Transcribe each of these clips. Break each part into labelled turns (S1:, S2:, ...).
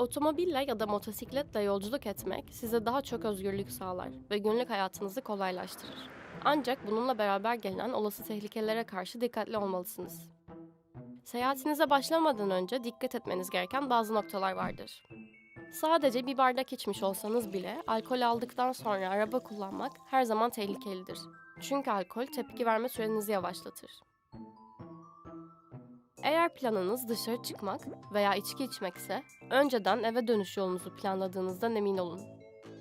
S1: Otomobille ya da motosikletle yolculuk etmek size daha çok özgürlük sağlar ve günlük hayatınızı kolaylaştırır. Ancak bununla beraber gelen olası tehlikelere karşı dikkatli olmalısınız. Seyahatinize başlamadan önce dikkat etmeniz gereken bazı noktalar vardır. Sadece bir bardak içmiş olsanız bile alkol aldıktan sonra araba kullanmak her zaman tehlikelidir. Çünkü alkol tepki verme sürenizi yavaşlatır. Eğer planınız dışarı çıkmak veya içki içmekse, önceden eve dönüş yolunuzu planladığınızdan emin olun.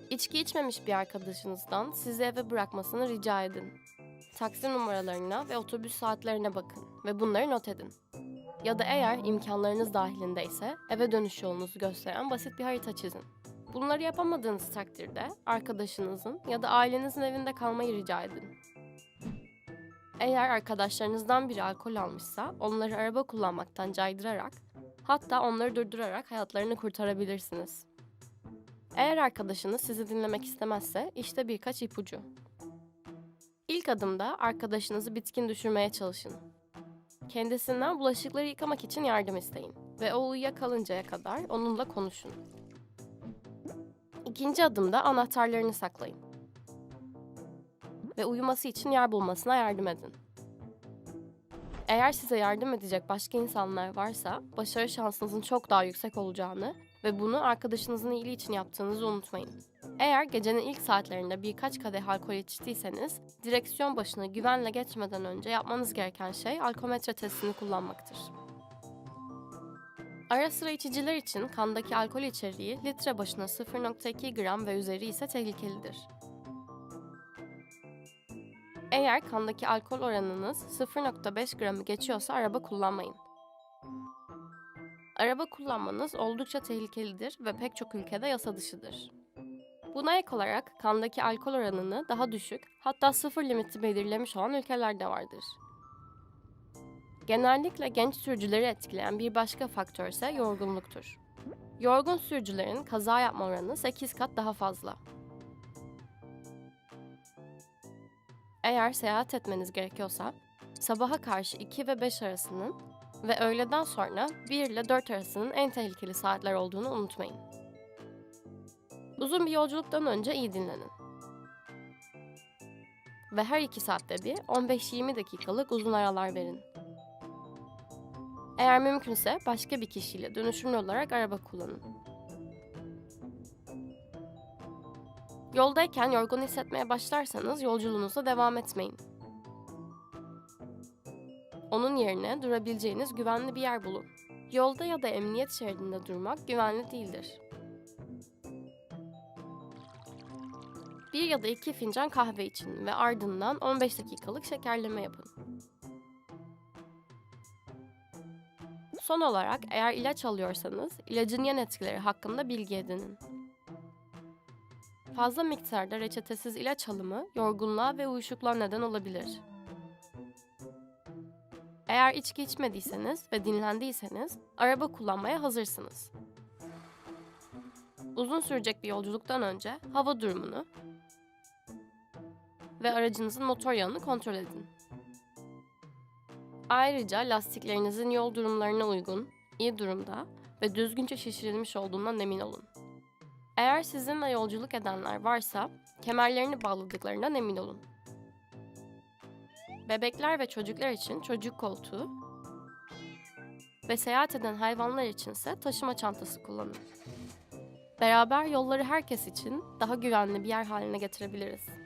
S1: İçki içmemiş bir arkadaşınızdan sizi eve bırakmasını rica edin. Taksi numaralarına ve otobüs saatlerine bakın ve bunları not edin. Ya da eğer imkanlarınız dahilindeyse eve dönüş yolunuzu gösteren basit bir harita çizin. Bunları yapamadığınız takdirde arkadaşınızın ya da ailenizin evinde kalmayı rica edin. Eğer arkadaşlarınızdan biri alkol almışsa onları araba kullanmaktan caydırarak hatta onları durdurarak hayatlarını kurtarabilirsiniz. Eğer arkadaşınız sizi dinlemek istemezse işte birkaç ipucu. İlk adımda arkadaşınızı bitkin düşürmeye çalışın. Kendisinden bulaşıkları yıkamak için yardım isteyin ve o uyuyakalıncaya kadar onunla konuşun. İkinci adımda anahtarlarını saklayın ve uyuması için yer bulmasına yardım edin. Eğer size yardım edecek başka insanlar varsa başarı şansınızın çok daha yüksek olacağını ve bunu arkadaşınızın iyiliği için yaptığınızı unutmayın. Eğer gecenin ilk saatlerinde birkaç kadeh alkol içtiyseniz, direksiyon başına güvenle geçmeden önce yapmanız gereken şey alkometre testini kullanmaktır. Ara sıra içiciler için kandaki alkol içeriği litre başına 0.2 gram ve üzeri ise tehlikelidir. Eğer kandaki alkol oranınız 0.5 gramı geçiyorsa araba kullanmayın. Araba kullanmanız oldukça tehlikelidir ve pek çok ülkede yasa dışıdır. Buna ek olarak kandaki alkol oranını daha düşük, hatta sıfır limiti belirlemiş olan ülkeler de vardır. Genellikle genç sürücüleri etkileyen bir başka faktör ise yorgunluktur. Yorgun sürücülerin kaza yapma oranı 8 kat daha fazla. Eğer seyahat etmeniz gerekiyorsa, sabaha karşı 2 ve 5 arasının ve öğleden sonra 1 ile 4 arasının en tehlikeli saatler olduğunu unutmayın. Uzun bir yolculuktan önce iyi dinlenin. Ve her 2 saatte bir 15-20 dakikalık uzun aralar verin. Eğer mümkünse başka bir kişiyle dönüşümlü olarak araba kullanın. Yoldayken yorgun hissetmeye başlarsanız yolculuğunuza devam etmeyin. Onun yerine durabileceğiniz güvenli bir yer bulun. Yolda ya da emniyet şeridinde durmak güvenli değildir. Bir ya da iki fincan kahve için ve ardından 15 dakikalık şekerleme yapın. Son olarak eğer ilaç alıyorsanız ilacın yan etkileri hakkında bilgi edinin. Fazla miktarda reçetesiz ilaç alımı yorgunluğa ve uyuşukluğa neden olabilir. Eğer içki içmediyseniz ve dinlendiyseniz araba kullanmaya hazırsınız. Uzun sürecek bir yolculuktan önce hava durumunu ve aracınızın motor yağını kontrol edin. Ayrıca lastiklerinizin yol durumlarına uygun, iyi durumda ve düzgünce şişirilmiş olduğundan emin olun. Eğer sizinle yolculuk edenler varsa kemerlerini bağladıklarından emin olun. Bebekler ve çocuklar için çocuk koltuğu ve seyahat eden hayvanlar içinse taşıma çantası kullanın. Beraber yolları herkes için daha güvenli bir yer haline getirebiliriz.